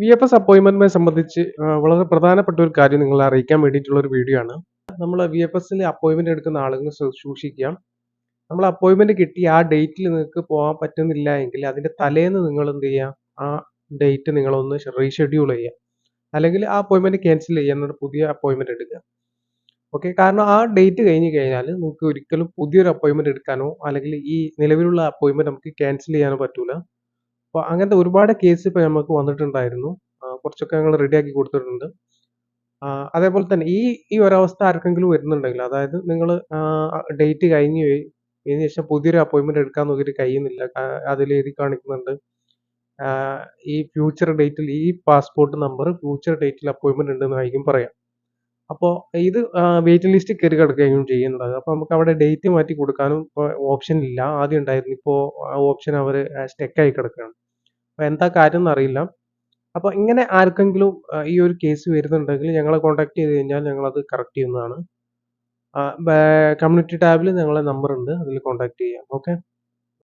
V F S അപ്പോയിൻമെന്റിനെ സംബന്ധിച്ച് വളരെ പ്രധാനപ്പെട്ട ഒരു കാര്യം നിങ്ങളെ അറിയിക്കാൻ വേണ്ടിയിട്ടുള്ള ഒരു വീഡിയോ ആണ്. നമ്മൾ വി എഫ് എസിൽ അപ്പോയിൻമെന്റ് എടുക്കുന്ന ആളുകളെ സൂക്ഷിക്കുക നമ്മൾ അപ്പോയിൻമെന്റ് കിട്ടി ആ ഡേറ്റിൽ നിങ്ങൾക്ക് പോകാൻ പറ്റുന്നില്ല എങ്കിൽ അതിന്റെ തലേന്ന് നിങ്ങൾ എന്ത് ചെയ്യുക ആ ഡേറ്റ് നിങ്ങളൊന്ന് റീഷെഡ്യൂൾ ചെയ്യുക അല്ലെങ്കിൽ ആ അപ്പോയിൻമെന്റ് ക്യാൻസൽ ചെയ്യുക എന്നിട്ട് പുതിയ അപ്പോയിൻമെന്റ് എടുക്കുക ഓക്കെ കാരണം ആ ഡേറ്റ് കഴിഞ്ഞ് കഴിഞ്ഞാൽ നിങ്ങൾക്ക് ഒരിക്കലും പുതിയൊരു അപ്പോയിൻമെന്റ് എടുക്കാനോ അല്ലെങ്കിൽ ഈ നിലവിലുള്ള അപ്പോയിൻമെന്റ് നമുക്ക് ക്യാൻസൽ ചെയ്യാനോ പറ്റൂല. അപ്പോൾ അങ്ങനത്തെ ഒരുപാട് കേസ് ഇപ്പോൾ നമുക്ക് വന്നിട്ടുണ്ടായിരുന്നു. കുറച്ചൊക്കെ ഞങ്ങൾ റെഡിയാക്കി കൊടുത്തിട്ടുണ്ട്. അതേപോലെ തന്നെ ഈ ഈ ഒരവസ്ഥ ആർക്കെങ്കിലും വരുന്നുണ്ടെങ്കിൽ അതായത് നിങ്ങൾ ഡേറ്റ് കഴിഞ്ഞു പോയി. ഇതിന് ശേഷം പുതിയൊരു അപ്പോയിൻമെന്റ് എടുക്കാൻ നോക്കിയിട്ട് കഴിയുന്നില്ല. അതിൽ എഴുതി കാണിക്കുന്നുണ്ട്. ഈ ഫ്യൂച്ചർ ഡേറ്റിൽ ഈ പാസ്പോർട്ട് നമ്പർ ഫ്യൂച്ചർ ഡേറ്റിൽ അപ്പോയിൻമെന്റ് ഉണ്ടെന്നായിരിക്കും പറയാം. അപ്പോൾ ഇത് വെയിറ്റിംഗ് ലിസ്റ്റ് കയറി കിടക്കുകയും ചെയ്യുന്നത് അപ്പോൾ നമുക്ക് അവിടെ ഡേറ്റ് മാറ്റി കൊടുക്കാനും ഓപ്ഷൻ ഇല്ല. ആദ്യം ഉണ്ടായിരുന്നു. ഇപ്പോൾ ആ ഓപ്ഷൻ അവർ സ്റ്റെക്കായി കിടക്കുകയാണ്. അപ്പോൾ എന്താ കാര്യം എന്നറിയില്ല. അപ്പോൾ ഇങ്ങനെ ആർക്കെങ്കിലും ഈ ഒരു കേസ് വരുന്നുണ്ടെങ്കിൽ ഞങ്ങളെ കോൺടാക്ട് ചെയ്ത് കഴിഞ്ഞാൽ ഞങ്ങളത് കറക്റ്റ് ചെയ്യുന്നതാണ്. കമ്മ്യൂണിറ്റി ടാബിൽ ഞങ്ങളെ നമ്പർ ഉണ്ട്. അതിൽ കോൺടാക്ട് ചെയ്യാം. ഓക്കെ